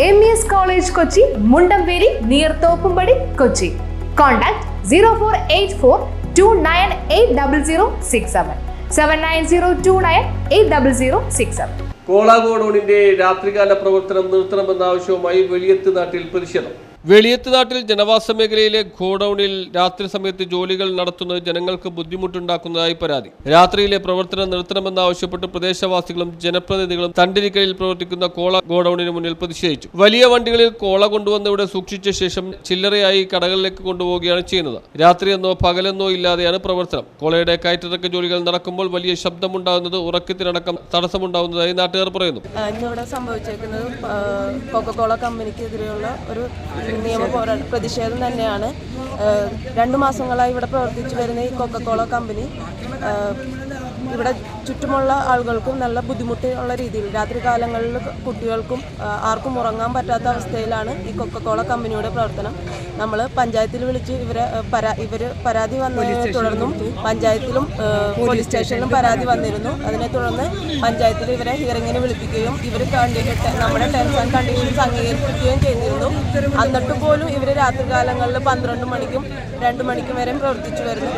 M E S college Kochi Mundamperi near Thoppumpady Kochi contact zero four eight four two nine eight double zero six seven seven nine zero two nine eight double zero six seven കോളാഗോഡോണിന്റെ രാത്രികാല പ്രവർത്തനം നിർത്തണമെന്ന ആവശ്യവുമായി വെളിയത്ത് നാട്ടിൽ പ്രതിഷേധം. വെളിയത്ത് നാട്ടിൽ ജനവാസ മേഖലയിലെ ഗോഡൌണിൽ രാത്രി സമയത്ത് ജോലികൾ നടത്തുന്നത് ജനങ്ങൾക്ക് ബുദ്ധിമുട്ടുണ്ടാക്കുന്നതായി പരാതി. രാത്രിയിലെ പ്രവർത്തനം നിർത്തണമെന്നാവശ്യപ്പെട്ട് പ്രദേശവാസികളും ജനപ്രതിനിധികളും തണ്ടിരിക്കലിൽ പ്രവർത്തിക്കുന്ന കോള ഗോഡൌണിന് മുന്നിൽ പ്രതിഷേധിച്ചു. വലിയ വണ്ടികളിൽ കോള കൊണ്ടുവന്ന് ഇവിടെ സൂക്ഷിച്ച ശേഷം ചില്ലറയായി കടകളിലേക്ക് കൊണ്ടുപോവുകയാണ് ചെയ്യുന്നത്. രാത്രിയെന്നോ പകലെന്നോ ഇല്ലാതെയാണ് പ്രവർത്തനം. കോളയുടെ കയറ്റിറക്ക ജോലികൾ നടക്കുമ്പോൾ വലിയ ശബ്ദമുണ്ടാകുന്നത് ഉറക്കത്തിനടക്കം തടസ്സമുണ്ടാകുന്നതായി നാട്ടുകാർ പറയുന്നു. ആ, ഇന്നിവിടെ സംഭവിച്ചേക്കുന്നത് കൊക്കക്കോള കമ്പനിക്കെതിരെയുള്ള ഒരു നിയമ പോരാ പ്രതിഷേധം തന്നെയാണ്. രണ്ടു മാസങ്ങളായി ഇവിടെ പ്രവർത്തിച്ചു വരുന്ന ഈ കൊക്കക്കോള കമ്പനി ഇവിടെ ചുറ്റുമുള്ള ആളുകൾക്കും നല്ല ബുദ്ധിമുട്ടുള്ള രീതിയിൽ രാത്രി കാലങ്ങളിൽ കുട്ടികൾക്കും ആർക്കും ഉറങ്ങാൻ പറ്റാത്ത അവസ്ഥയിലാണ് ഈ കൊക്കക്കോള കമ്പനിയുടെ പ്രവർത്തനം. നമ്മൾ പഞ്ചായത്തിൽ വിളിച്ച് ഇവരെ പരാ ഇവർ പരാതി വന്നതിനെ തുടർന്നും പഞ്ചായത്തിലും പോലീസ് സ്റ്റേഷനിലും പരാതി വന്നിരുന്നു. അതിനെ തുടർന്ന് പഞ്ചായത്തിൽ ഇവരെ ഹിയറിങ്ങിന് വിളിപ്പിക്കുകയും ഇവർ നമ്മുടെ ടേംസ് ആൻഡ് കണ്ടീഷൻസ് അംഗീകരിക്കുകയും ചെയ്തിരുന്നു. എന്നിട്ട് പോലും ഇവർ രാത്രി കാലങ്ങളിൽ പന്ത്രണ്ട് മണിക്കും രണ്ട് മണിക്കും വരെ പ്രവർത്തിച്ചു വരുന്നു.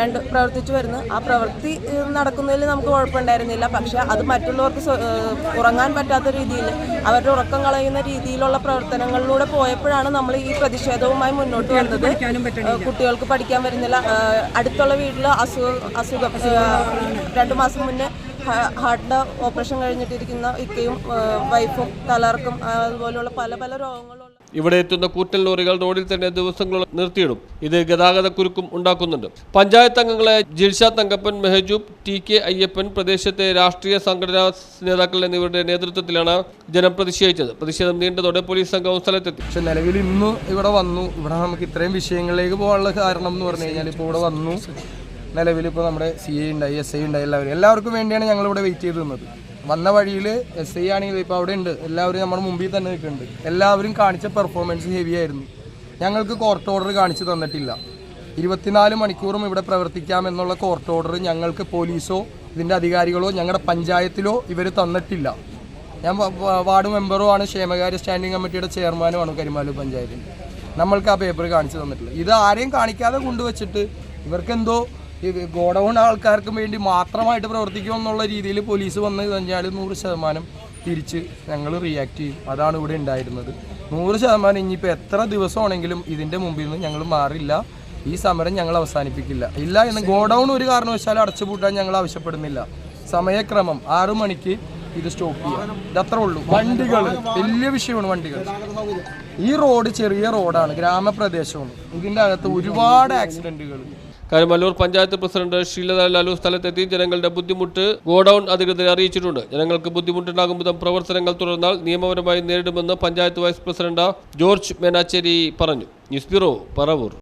രണ്ട് പ്രവർത്തിച്ചു വരുന്നു. ആ പ്രവൃത്തി നടക്കുന്നതിൽ നമുക്ക് കുഴപ്പമുണ്ടായിരുന്നില്ല. പക്ഷെ അത് മറ്റുള്ളവർക്ക് ഉറങ്ങാൻ പറ്റാത്ത രീതിയിൽ അവരുടെ ഉറക്കം കളയുന്ന രീതിയിലുള്ള പ്രവർത്തനങ്ങളിലൂടെ പോയപ്പോഴാണ് നമ്മൾ ഈ പ്രതിഷേധവുമായി മുന്നോട്ട് വന്നത്. കുട്ടികൾക്ക് പഠിക്കാൻ വരുന്നില്ല. അടുത്തുള്ള വീട്ടിൽ അസുഖം അസുഖം രണ്ടു മാസം മുന്നേ ഹാർട്ടിന്റെ ഓപ്പറേഷൻ കഴിഞ്ഞിട്ടിരിക്കുന്ന ഇക്കയും വൈഫും തലർക്കും അതുപോലെയുള്ള പല പല രോഗങ്ങളുള്ള ഇവിടെ എത്തുന്ന കൂറ്റൻ ലോറികൾ റോഡിൽ തന്നെ ദിവസങ്ങളോളം നിർത്തിയിടും. ഇത് ഗതാഗത കുരുക്കും ഉണ്ടാക്കുന്നുണ്ട്. പഞ്ചായത്ത് അംഗങ്ങളെ ജിൽഷ തങ്കപ്പൻ മെഹജൂബ് ടി കെ അയ്യപ്പൻ പ്രദേശത്തെ രാഷ്ട്രീയ സംഘടനാ നേതാക്കൾ എന്നിവരുടെ നേതൃത്വത്തിലാണ് ജനം പ്രതിഷേധിച്ചത്. പ്രതിഷേധം നീണ്ടതോടെ പോലീസ് സംഘവും സ്ഥലത്തെത്തി. പക്ഷെ നിലവിൽ ഇന്ന് ഇവിടെ വന്നു. ഇവിടെ നമുക്ക് ഇത്രയും വിഷയങ്ങളിലേക്ക് പോകാനുള്ള കാരണം എന്ന് പറഞ്ഞു കഴിഞ്ഞാൽ ഇപ്പോൾ ഇവിടെ വന്നു. നിലവിൽ ഇപ്പോൾ നമ്മുടെ സി എ ഉണ്ടായി എസ് ഐ ഉണ്ടായി എല്ലാവരും. എല്ലാവർക്കും വേണ്ടിയാണ് ഞങ്ങൾ ഇവിടെ വെയിറ്റ് ചെയ്തിരുന്നത് വന്ന വഴിയിൽ എസ് ഐ ആണെങ്കിലും ഇപ്പോൾ അവിടെ ഉണ്ട്. എല്ലാവരും നമ്മുടെ മുമ്പിൽ തന്നെ നിൽക്കുന്നുണ്ട്. എല്ലാവരും കാണിച്ച പെർഫോമൻസ് ഹെവി ആയിരുന്നു. ഞങ്ങൾക്ക് കോർട്ട് ഓർഡർ കാണിച്ചു തന്നിട്ടില്ല. ഇരുപത്തിനാല് മണിക്കൂറും ഇവിടെ പ്രവർത്തിക്കാം എന്നുള്ള കോർട്ട് ഓർഡർ ഞങ്ങൾക്ക് പോലീസോ ഇതിന്റെ അധികാരികളോ ഞങ്ങളുടെ പഞ്ചായത്തിലോ ഇവർ തന്നിട്ടില്ല. ഞാൻ വാർഡ് മെമ്പറും ആണ്. ക്ഷേമകാര്യ സ്റ്റാൻഡിംഗ് കമ്മിറ്റിയുടെ ചെയർമാനുമാണ് കരിമാലൂർ പഞ്ചായത്തിൽ. നമ്മൾക്ക് ആ പേപ്പർ കാണിച്ചു തന്നിട്ടില്ല. ഇത് ആരെയും കാണിക്കാതെ കൊണ്ടുവച്ചിട്ട് ഇവർക്കെന്തോ ഗോഡൗൺ ആൾക്കാർക്ക് വേണ്ടി മാത്രമായിട്ട് പ്രവർത്തിക്കും എന്നുള്ള രീതിയിൽ പോലീസ് വന്ന് കഴിഞ്ഞാൽ നൂറ് ശതമാനം തിരിച്ച് ഞങ്ങൾ റിയാക്ട് ചെയ്യും. അതാണ് ഇവിടെ ഉണ്ടായിരുന്നത്. നൂറ് ശതമാനം ഇനിയിപ്പോൾ എത്ര ദിവസമാണെങ്കിലും ഇതിന്റെ മുമ്പിൽ നിന്ന് ഞങ്ങൾ മാറില്ല. ഈ സമരം ഞങ്ങൾ അവസാനിപ്പിക്കില്ല. ഇല്ല എന്ന് ഗോഡൗൺ ഒരു കാരണവശാലും അടച്ചുപൂട്ടാൻ ഞങ്ങൾ ആവശ്യപ്പെടുന്നില്ല. സമയക്രമം ആറു മണിക്ക് ഇത് സ്റ്റോപ്പ് ചെയ്യാം. ഇതത്ര ഉള്ളൂ. വണ്ടികൾ വലിയ വിഷയമാണ് വണ്ടികൾ. ഈ റോഡ് ചെറിയ റോഡാണ്. ഗ്രാമപ്രദേശമാണ്. ഇതിന്റെ അകത്ത് ഒരുപാട് ആക്സിഡന്റുകൾ കരുമല്ലൂർ പഞ്ചായത്ത് പ്രസിഡന്റ് ശ്രീലത ലാലു സ്ഥലത്തെത്തി ജനങ്ങളുടെ ബുദ്ധിമുട്ട് ഗോഡൌൺ അധികൃതരെ അറിയിച്ചിട്ടുണ്ട്. ജനങ്ങൾക്ക് ബുദ്ധിമുട്ടുണ്ടാകും വിധം പ്രവർത്തനങ്ങൾ തുടർന്നാൽ നിയമപരമായി നേരിടുമെന്ന് panchayat vice president George Menachery പറഞ്ഞു. News bureau Paravur.